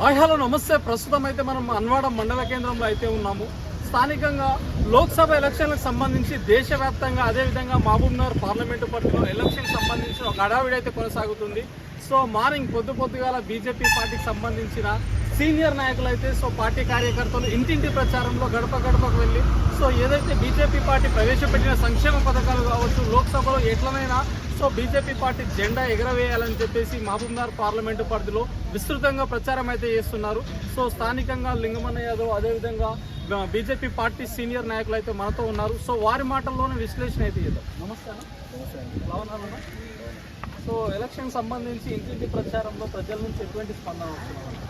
Hi hello నమస్తే. ప్రస్తుతం అయితే మనం అన్వాడ మండల కేంద్రంలో అయితే ఉన్నాము. స్థానికంగా లోక్సభ ఎలక్షన్లకు సంబంధించి దేశవ్యాప్తంగా అదేవిధంగా మహబూబ్నగర్ పార్లమెంటు పరిధిలో ఎలక్షన్కి సంబంధించిన ఒక హడావిడి అయితే కొనసాగుతుంది. సో మార్నింగ్ పొద్దు పొద్దుగాల బీజేపీ పార్టీకి సంబంధించిన సీనియర్ నాయకులు అయితే సో పార్టీ కార్యకర్తలు ఇంటింటి ప్రచారంలో గడప గడపకు వెళ్ళి సో ఏదైతే బీజేపీ పార్టీ ప్రవేశపెట్టిన సంక్షేమ పథకాలు కావచ్చు లోక్సభలో ఎట్లనైనా సో బీజేపీ పార్టీ జెండా ఎగరవేయాలని చెప్పేసి మహబూబ్నగర్ పార్లమెంటు పరిధిలో విస్తృతంగా ప్రచారం అయితే చేస్తున్నారు. సో స్థానికంగా లింగమన్న యాదవ్ అదేవిధంగా బీజేపీ పార్టీ సీనియర్ నాయకులు అయితే మనతో ఉన్నారు. సో వారి మాటల్లోనే విశ్లేషణ అయితే చేద్దాం. నమస్కారం సో ఎలక్షన్ సంబంధించి ఇంటింటి ప్రచారంలో ప్రజల నుంచి ఎటువంటి స్పందన వస్తుంది?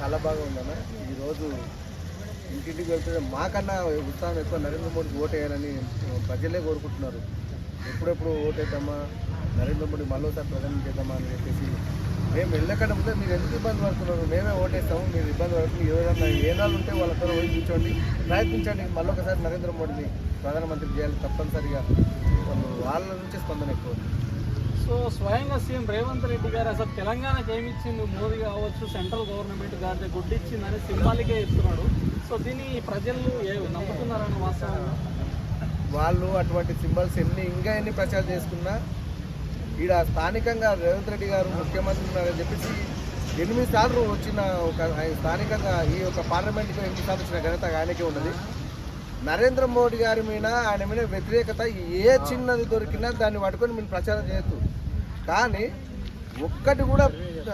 చాలా బాగా ఉందన్న ఈరోజు ఇంటింటికి వెళ్తే మాకన్నా ఉత్సాహం ఎక్కువ నరేంద్ర మోడీకి ఓటు వేయాలని ప్రజలే కోరుకుంటున్నారు. ఎప్పుడెప్పుడు ఓటేద్దామా నరేంద్ర మోడీ మళ్ళీసారి ప్రధాని చేద్దామా అని చెప్పేసి మేము వెళ్ళకుండా ముందే మీరు ఎందుకు ఇబ్బంది పడుతున్నారు? మేమే ఓటేస్తాము మీరు ఇబ్బంది పడుతుంది ఏదైనా ఏనాళ్ళు ఉంటే వాళ్ళతో పోయి కూర్చోండి ప్రయత్నించండి. మళ్ళీ ఒకసారి నరేంద్ర మోడీని ప్రధానమంత్రి చేయాలి తప్పనిసరిగా. వాళ్ళు వాళ్ళ నుంచే స్పందన ఎక్కువ సో స్వయంగా సీఎం రేవంత్ రెడ్డి గారు అసలు తెలంగాణకి ఏమిచ్చింది మోదీ కావచ్చు సెంట్రల్ గవర్నమెంట్ గారి గుడ్డిచ్చిందని ఇచ్చిందని ఇస్తున్నాడు చెప్తున్నాడు. సో దీన్ని ప్రజలు ఏ- నమ్ముతున్నారని వాస్తవంగా? వాళ్ళు అటువంటి సింబల్స్ ఎన్ని ఇంకా ఎన్ని ప్రచారం చేసుకున్నా ఈడ స్థానికంగా రేవంత్ రెడ్డి గారు ముఖ్యమంత్రి ఉన్నారని చెప్పేసి ఎనిమిది సార్లు వచ్చిన ఒక ఆయన స్థానికంగా ఈ యొక్క పార్లమెంట్కి ఎనిమిది సార్లు వచ్చిన ఘనత ఆయనకే ఉన్నది. నరేంద్ర మోడీ గారి మీద ఆయన మీద వ్యతిరేకత ఏ చిన్నది దొరికినా దాన్ని పట్టుకొని మీరు ప్రచారం చేయొచ్చు కానీ ఒక్కటి కూడా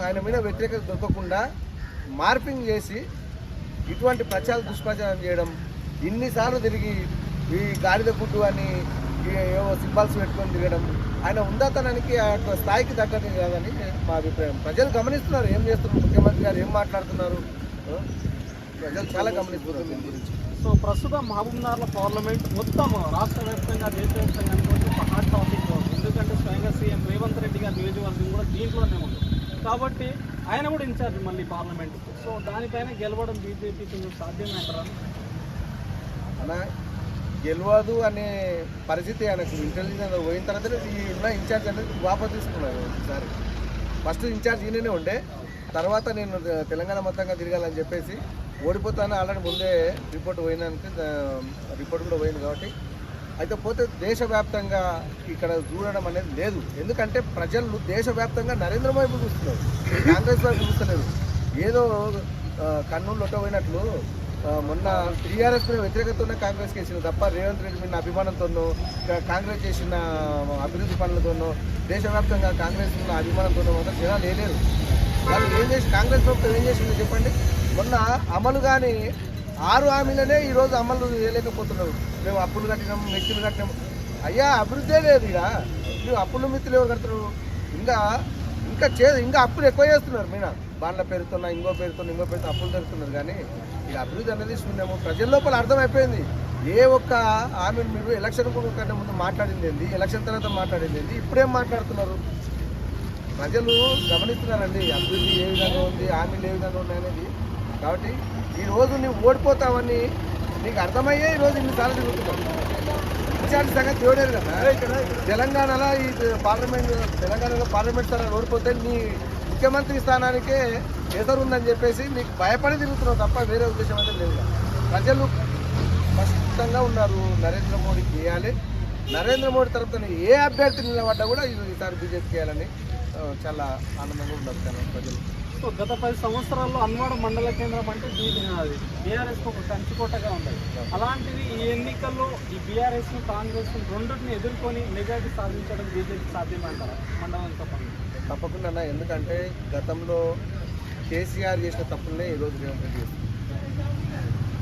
ఆయన మీద వ్యతిరేకత దొరకకుండా మార్పింగ్ చేసి ఇటువంటి ప్రచార దుష్ప్రచారం చేయడం ఇన్నిసార్లు తిరిగి ఈ గాడిద గుడ్డు అని ఏవో సింబల్స్ పెట్టుకొని తిరగడం ఆయన ఉందాతనానికి ఆ స్థాయికి తగ్గట్టు కాదని మా అభిప్రాయం. ప్రజలు గమనిస్తున్నారు ఏం చేస్తున్నారు ముఖ్యమంత్రి గారు ఏం మాట్లాడుతున్నారు? ప్రజలు చాలా గమనిస్తున్నారు దీని గురించి. సో ప్రస్తుతం మహబూబ్నగర్లో పార్లమెంట్ మొత్తం రాష్ట్ర వ్యాప్తంగా దేశవ్యాప్తంగా హాట్ టాపిక్ రేవంత్ రెడ్డి గారి నియోజకవర్గం కూడా దీంట్లోనే ఉంది. కాబట్టి ఆయన కూడా ఇన్ఛార్జ్ మళ్ళీ పార్లమెంట్. సో దానిపైన గెలవడం బీజేపీకి కొంచెం అంటారా అలా గెలవదు అనే పరిస్థితి ఆయనకు ఇంటెలిజెన్స్ పోయిన తర్వాత ఈ ఉన్న ఇన్ఛార్జ్ అనేది వాపసు తీసుకున్నారు ఈసారి. ఫస్ట్ ఇన్ఛార్జ్ ఈయననే ఉండే. తర్వాత నేను తెలంగాణ మొత్తంగా తిరగాలని చెప్పేసి ఓడిపోతాను ఆల్రెడీ ముందే రిపోర్ట్ పోయినానికి రిపోర్ట్ కూడా పోయింది కాబట్టి అయితే పోతే దేశవ్యాప్తంగా ఇక్కడ చూడడం అనేది లేదు. ఎందుకంటే ప్రజలు దేశవ్యాప్తంగా నరేంద్ర మోదీ చూస్తున్నారు కాంగ్రెస్ వైపు చూస్తలేదు ఏదో ఆ, కర్నూలు పోయినట్లు మొన్న టీఆర్ఎస్ మీద వ్యతిరేకతతోనే కాంగ్రెస్ చేసింది తప్ప రేవంత్ రెడ్డి మీద అభిమానంతోనో కాంగ్రెస్ చేసిన అభివృద్ధి పనులతోనో దేశవ్యాప్తంగా కాంగ్రెస్ ఉన్న అభిమానంతోనో మొత్తం జనాలు వేయలేరు వాళ్ళు ఏం చేసి కాంగ్రెస్ ప్రభుత్వం ఏం చేసిందో చెప్పండి. మొన్న అమలు కానీ ఆరు హామీలనే ఈరోజు అమలు చేయలేకపోతున్నారు మేము అప్పులు కట్టినాం మిత్రులు కట్టినాం. అయ్యా అభివృద్ధి లేదు ఇక. మీరు అప్పులు మిత్రులు ఎవరు కడుతున్నారు? ఇంకా ఇంకా చే ఇంకా అప్పులు ఎక్కువ చేస్తున్నారు మీన. బాండ్ల పేరుతున్నా ఇంకో పేరుతున్నా ఇంకో పేరుతో అప్పులు జరుగుతున్నారు కానీ ఇక అభివృద్ధి అనేది శూన్యము. ప్రజల లోపల అర్థమైపోయింది. ఏ ఒక్క ఆమె మీరు ఎలక్షన్ కంటే ముందు మాట్లాడింది ఏంది? ఎలక్షన్ తర్వాత మాట్లాడింది ఏంది? ఇప్పుడేం మాట్లాడుతున్నారు? ప్రజలు గమనిస్తున్నారండి అభివృద్ధి ఏ విధంగా ఉంది హామీలు ఏ విధంగా ఉన్నాయి అనేది. కాబట్టి ఈ రోజు నువ్వు ఓడిపోతావని నీకు అర్థమయ్యే ఈ రోజు ఇన్నిసార్లు తిరుగుతున్నావు. ఇన్ఛార్జ్ సంగతి చూడలేదు కదా? తెలంగాణలో ఈ పార్లమెంట్ తెలంగాణలో పార్లమెంట్ స్థానాలు ఓడిపోతే నీ ముఖ్యమంత్రి స్థానానికే ఎదురు ఉందని చెప్పేసి నీకు భయపడి తిరుగుతున్నావు తప్ప వేరే ఉద్దేశం అయితే లేదు ప్రజలు స్పష్టంగా ఉన్నారు నరేంద్ర మోడీకి వేయాలి నరేంద్ర మోడీ తరపున ఏ అభ్యర్థి నిలబడ్డా కూడా ఈసారి బీజేపీకి వేయాలని చాలా ఆనందంగా ఉన్నారు ప్రజలు. సో గత పది సంవత్సరాల్లో అన్వాడ మండల కేంద్రం అంటే అది. బీఆర్ఎస్ ఒక కంచుకోటగా ఉండదు అలాంటిది ఈ ఎన్నికల్లో ఈ బీఆర్ఎస్ కాంగ్రెస్ రెండింటిని ఎదుర్కొని మెజార్టీ సాధించడం బీజేపీ సాధ్యమంటారా? మండలం చెప్పండి తప్పకుండా అన్న, ఎందుకంటే గతంలో కేసీఆర్ చేసిన తప్పులనే ఈరోజు రేవంత్ రెడ్డి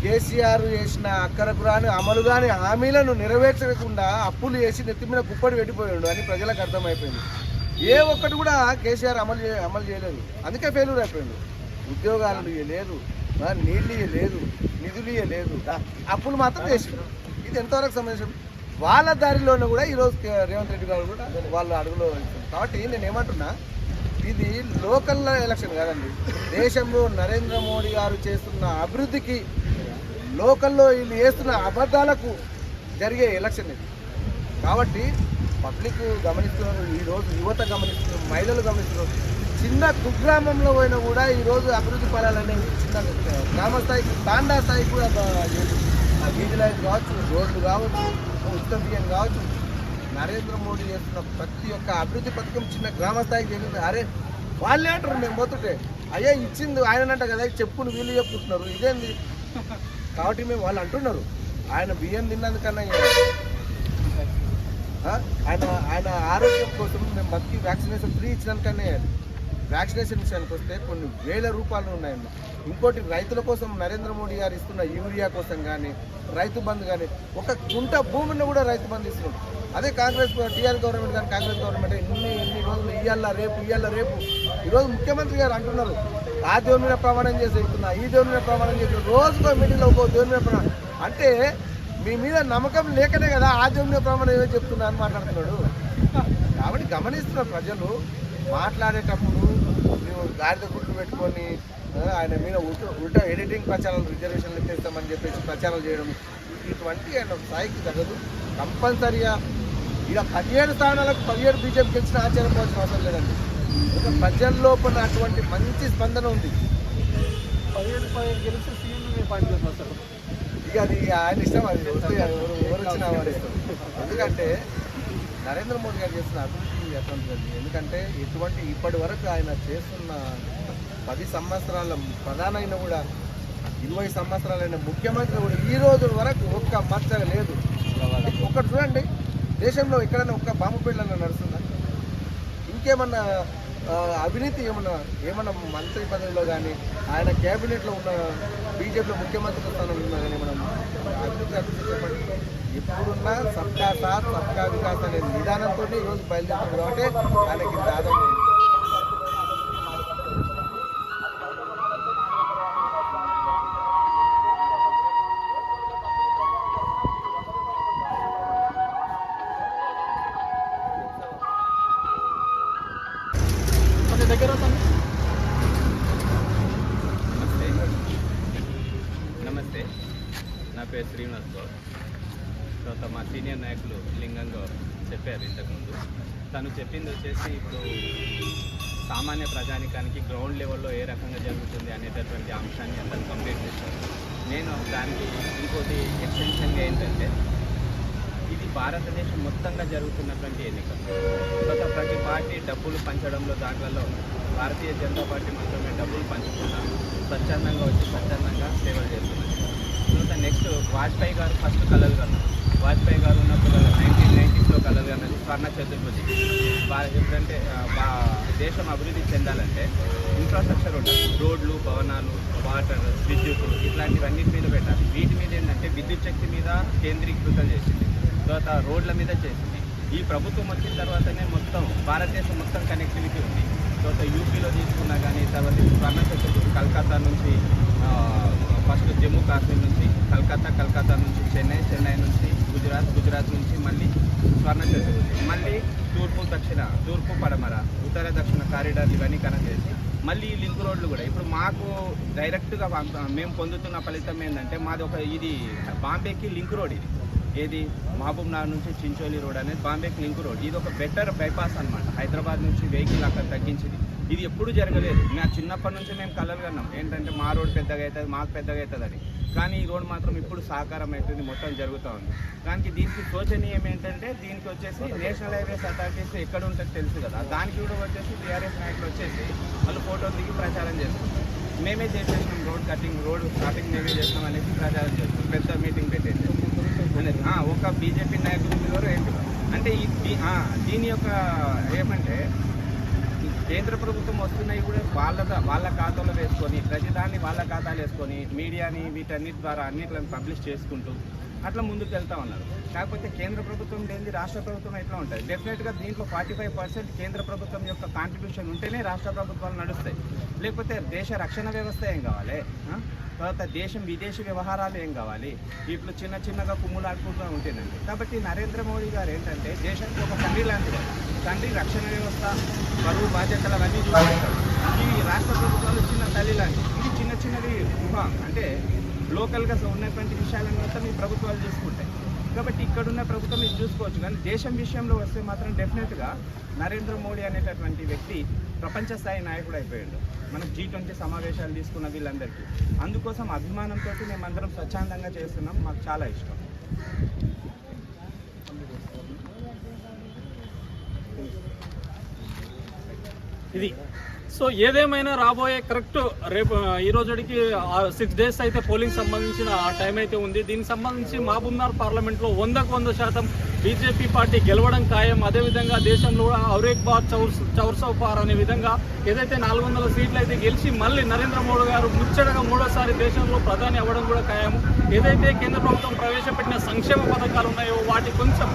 కేసీఆర్ చేసిన అక్కరకు రాని అమలు కాని హామీలను నెరవేర్చకుండా అప్పులు చేసి నెత్తి మీద కుప్పడి పెట్టిపోయాడు అని ప్రజలకు అర్థమైపోయింది. ఏ ఒక్కటి కూడా కేసీఆర్ అమలు చే అమలు చేయలేదు. అందుకే ఫెయిల్యూర్ అయిపోయింది. ఉద్యోగాలు ఇవ్వలేదు నీళ్ళు ఇవ్వలేదు నిధులు ఇవ్వలేదు అప్పులు మాత్రం చేసిండు ఇది ఎంతవరకు సంబంధించిన వాళ్ళ దారిలోనే కూడా ఈరోజు రేవంత్ రెడ్డి గారు కూడా వాళ్ళ అడుగులో కాబట్టి నేను ఏమంటున్నా ఇది లోకల్ ఎలక్షన్ కాదండి. దేశంలో నరేంద్ర మోడీ గారు చేస్తున్న అభివృద్ధికి లోకల్లో వీళ్ళు చేస్తున్న అబద్ధాలకు జరిగే ఎలక్షన్ ఇది. కాబట్టి పబ్లిక్ గమనిస్తున్నారు ఈరోజు యువత గమనిస్తున్నారు మహిళలు గమనిస్తున్నారు. చిన్న కుగ్రామంలో పోయినా కూడా ఈరోజు అభివృద్ధి పడాలనేది చిన్న గ్రామ స్థాయికి తాండా స్థాయికి కూడా వీధి లైన్ కావచ్చు రోడ్లు కావచ్చు ఉత్తమ బియ్యం కావచ్చు. నరేంద్ర మోడీ చేస్తున్న ప్రతి ఒక్క అభివృద్ధి పథకం చిన్న గ్రామ స్థాయికి జరిగింది అరే వాళ్ళే అంటారు మేము పోతుంటే. అయ్యా ఇచ్చింది ఆయనంట కదా చెప్పుకుని వీళ్ళు చెప్పుకుంటున్నారు. ఇదేంది? కాబట్టి మేము వాళ్ళు అంటున్నారు. ఆయన బియ్యం తిన్నందుకన్నా ఆయన ఆయన ఆరోగ్యం కోసం మేము బతికి వ్యాక్సినేషన్ ఫ్రీ ఇచ్చినాకనే వ్యాక్సినేషన్ విషయానికి వస్తే కొన్ని వేల రూపాయలు ఉన్నాయండి. ఇంకోటి రైతుల కోసం నరేంద్ర మోడీ గారు ఇస్తున్న యూరియా కోసం కానీ రైతు బంధు కానీ ఒక గుంట భూమిని కూడా రైతు బంధు ఇస్తున్నారు అదే కాంగ్రెస్ టీఆర్ గవర్నమెంట్ కానీ కాంగ్రెస్ గవర్నమెంట్ ఇన్ని ఇన్ని రోజులు ఇయ్యాల రేపు ఇయ్యాల రేపు? ఈరోజు ముఖ్యమంత్రి గారు అంటున్నారు ఆ దేవుని మీద ప్రమాణం చేసి చెప్తున్నా ఈ దేవుని మీద ప్రమాణం చేసి రోజుకో మీటింగ్లో ఒక దేవుని మీద ప్రమాణం అంటే మీ మీద నమ్మకం లేకనే కదా ఆ ప్రమాణం ఏమో చెప్తున్నా అని మాట్లాడుతున్నాడు. కాబట్టి గమనిస్తున్న ప్రజలు మాట్లాడేటప్పుడు మేము గాడిద గుర్తు పెట్టుకొని ఆయన మీద ఉల్టా ఎడిటింగ్ ప్రచారాలు రిజర్వేషన్లు ఎత్తేస్తామని చెప్పేసి ప్రచారాలు చేయడం ఇటువంటి ఆయన స్థాయికి తగదు కంపల్సరిగా ఇలా పదిహేడు స్థానాలకు పదిహేడు బీజేపీ గెలిచిన ఆశ్చర్యపోవాల్సిన అవసరం లేదండి. ఇక ప్రజల లోపల అటువంటి మంచి స్పందన ఉంది. పదిహేడు పదిహేడు గెలిచి సీఎం మేము పార్టీ ఇక అది ఆయన ఇష్టం అది. ఎవరు ఇష్టం. ఎందుకంటే నరేంద్ర మోడీ గారు చేసిన అభివృద్ధి అటువంటిది ఎందుకంటే ఇటువంటి ఇప్పటి వరకు ఆయన చేస్తున్న పది సంవత్సరాల ప్రధానమైన కూడా ఇరవై సంవత్సరాలైన ముఖ్యమంత్రి కూడా ఈ రోజు వరకు ఒక్క మచ్చ లేదు. ఒకటి చూడండి. దేశంలో ఎక్కడైనా ఒక్క బాంబు పిల్లలు నడుస్తుందా? ఇంకేమన్నా అవినీతి ఏమన్నా ఏమన్నా మంత్రి పదవిలో కానీ ఆయన క్యాబినెట్లో ఉన్న బీజేపీలో ముఖ్యమంత్రి స్థానంలో ఉన్నా కానీ మనం అభివృద్ధి అభివృద్ధి చెప్పండి. ఎప్పుడున్నా సబ్కా సాత్ సబ్కా వికాస్ అనే విధానంతో ఈరోజు బయలుదేరుతుంది కాబట్టి ఆయనకి దాదాపు దగ్గర నమస్తే. నమస్తే. నా పేరు శ్రీనివాస్ గౌడ్. తర్వాత మా సీనియర్ నాయకులు లింగం గౌడ్ చెప్పారు ఇంతకుముందు. తను చెప్పింది వచ్చేసి ఇప్పుడు సామాన్య ప్రజానికానికి గ్రౌండ్ లెవెల్లో ఏ రకంగా జరుగుతుంది అనేటటువంటి అంశాన్ని అతను కంప్లీట్ చేశారు. నేను దానికి ఇంకోటి ఎక్స్టెన్షన్గా ఏంటంటే భారతదేశం మొత్తంగా జరుగుతున్నటువంటి ఎన్నిక. తర్వాత ప్రతి పార్టీ డబ్బులు పంచడంలో దాంట్లలో భారతీయ జనతా పార్టీ మాత్రమే డబ్బులు పంచకుండా స్వచ్ఛందంగా వచ్చి స్వచ్ఛందంగా సేవలు చేస్తున్నారు తర్వాత నెక్స్ట్ వాజ్పేయి గారు ఫస్ట్ కలలు కన్నారు. వాజ్పేయి గారు ఉన్నప్పుడు నైన్టీన్ నైన్టీస్లో కలలు కన్నది స్వర్ణ చతుర్భుజి. ఎప్పుడంటే దేశం అభివృద్ధి చెందాలంటే ఇన్ఫ్రాస్ట్రక్చర్ ఉండాలి. రోడ్లు భవనాలు వాటర్ విద్యుత్ ఇట్లాంటివన్నిటి మీద పెట్టాలి. వీటి మీద ఏంటంటే విద్యుత్ శక్తి మీద కేంద్రీకృతం చేసింది. తర్వాత రోడ్ల మీద చేసింది. ఈ ప్రభుత్వం వచ్చిన తర్వాతనే మొత్తం భారతదేశం మొత్తం కనెక్టివిటీ ఉంది. తర్వాత యూపీలో తీసుకున్నా కానీ తర్వాత కర్ణాటక కలకత్తా నుంచి ఫస్ట్ జమ్మూ కాశ్మీర్ నుంచి కలకత్తా కలకత్తా నుంచి చెన్నై చెన్నై నుంచి గుజరాత్ గుజరాత్ నుంచి మళ్ళీ స్వర్ణ చతుర్భుజి మళ్ళీ తూర్పు దక్షిణ తూర్పు పడమర ఉత్తర దక్షిణ కారిడార్ ఇవన్నీ కనెక్ట్ చేసి మళ్ళీ లింక్ రోడ్లు కూడా. ఇప్పుడు మాకు డైరెక్ట్గా మేము పొందుతున్న ఫలితం ఏంటంటే మాది ఒక ఇది బాంబేకి లింక్ రోడ్ ఇది. ఏది? మహబూబ్ నగర్ నుంచి చించోలి రోడ్ అనేది బాంబేకి లింక్ రోడ్. ఇది ఒక బెటర్ బైపాస్ అన్నమాట. హైదరాబాద్ నుంచి వెహికల్ అక్కడ తగ్గించింది. ఇది ఎప్పుడు జరగలేదు. నా చిన్నప్పటి నుంచి మేము కలలు కన్నాం. ఏంటంటే మా రోడ్ పెద్దగా అవుతుంది మాకు పెద్దగా అవుతుంది అని కానీ ఈ రోడ్ మాత్రం ఇప్పుడు సాకారం అవుతుంది మొత్తం జరుగుతూ ఉంది. దానికి దీనికి శోచనీయం ఏంటంటే దీనికి వచ్చేసి నేషనల్ హైవేస్ అథారిటీస్ ఎక్కడ ఉంటుందో తెలుసు కదా. దానికి కూడా వచ్చేసి బీఆర్ఎస్ నాయకులు వచ్చేసి వాళ్ళు ఫోటోలు దిగి ప్రచారం చేస్తారు మేమే చేసేసినాం రోడ్ కటింగ్ రోడ్ కటింగ్ మేమే చేస్తాం అనేసి ప్రచారం చేస్తాం పెద్ద మీటింగ్ పెట్టేసి. అనేది ఒక బీజేపీ నాయకులు పిలవరు ఏంటి? అంటే ఈ దీని యొక్క ఏమంటే కేంద్ర ప్రభుత్వం వస్తున్నాయి కూడా వాళ్ళ వాళ్ళ ఖాతాలో వేసుకొని ప్రతిదాన్ని వాళ్ళ ఖాతాలో వేసుకొని మీడియాని వీటన్నిటి ద్వారా అన్నిట్లను పబ్లిష్ చేసుకుంటూ అట్లా ముందుకు వెళ్తా ఉన్నారు. కాకపోతే కేంద్ర ప్రభుత్వం లేని రాష్ట్ర ప్రభుత్వం ఎట్లా ఉంటుంది? డెఫినెట్గా దీంట్లో ఫార్టీ ఫైవ్ పర్సెంట్ కేంద్ర ప్రభుత్వం యొక్క కాంట్రిబ్యూషన్ ఉంటేనే రాష్ట్ర ప్రభుత్వాలు నడుస్తాయి. లేకపోతే దేశ రక్షణ వ్యవస్థ ఏం కావాలి? తర్వాత దేశం విదేశీ వ్యవహారాలు ఏం కావాలి? ఇప్పుడు చిన్న చిన్నగా కుమ్ములాడుకుంటూ ఉంటుందండి కాబట్టి నరేంద్ర మోడీ గారు ఏంటంటే దేశానికి ఒక తండ్రి లాంటిది తండ్రి రక్షణ వ్యవస్థ బరువు బాధ్యతలు అవన్నీ చూసుకుంటారు. ఈ రాష్ట్ర ప్రభుత్వాలు చిన్న తల్లి లాంటివి. ఇది చిన్న చిన్నది ఉప అంటే లోకల్గా ఉన్నటువంటి విషయాలను మొత్తం ఈ ప్రభుత్వాలు చూసుకుంటాయి. కాబట్టి ఇక్కడున్న ప్రభుత్వం ఇది చూసుకోవచ్చు. కానీ దేశం విషయంలో వస్తే మాత్రం డెఫినెట్గా నరేంద్ర మోడీ అనేటటువంటి వ్యక్తి ప్రపంచ స్థాయి నాయకుడు అయిపోయాడు. మన జీ ట్వంటీ సమావేశాలు తీసుకున్న వీళ్ళందరికీ. అందుకోసం అభిమానంతో మేమందరం స్వచ్ఛందంగా చేస్తున్నాం. మాకు చాలా ఇష్టం. ఇది. సో ఏదేమైనా రాబోయే కరెక్ట్ రేపు ఈ రోజుకి సిక్స్ డేస్ అయితే పోలింగ్ సంబంధించిన ఆ టైం అయితే ఉంది. దీనికి సంబంధించి మహబూబ్నగర్ పార్లమెంట్లో వందకు వంద శాతం బీజేపీ పార్టీ గెలవడం ఖాయం. అదేవిధంగా దేశంలో కూడా ఔరేక్ బాద్ పార్ అనే విధంగా ఏదైతే నాలుగు వందల సీట్లు అయితే గెలిచి మళ్ళీ నరేంద్ర మోడీ గారు ముచ్చటగా మూడోసారి దేశంలో ప్రధాని అవ్వడం కూడా ఖాయము. ఏదైతే కేంద్ర ప్రభుత్వం ప్రవేశపెట్టిన సంక్షేమ పథకాలు ఉన్నాయో వాటి కొంచెం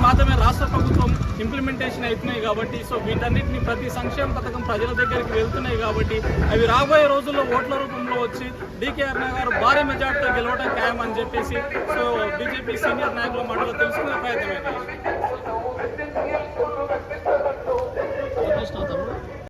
మాత్రమే రాష్ట్ర ప్రభుత్వం ఇంప్లిమెంటేషన్ అవుతున్నాయి కాబట్టి సో వీటన్నిటిని ప్రతి సంక్షేమ పథకం ప్రజల దగ్గరికి వెళ్తున్నాయి కాబట్టి అవి రాబోయే రోజుల్లో ఓట్ల రూపంలో వచ్చి డీకే అరుణ గారు భారీ మెజార్టీతో గెలవడం ఖాయం అని చెప్పేసి సో బీజేపీ సీనియర్ నాయకుల మాటలో తెలుసుకునే ప్రయత్నం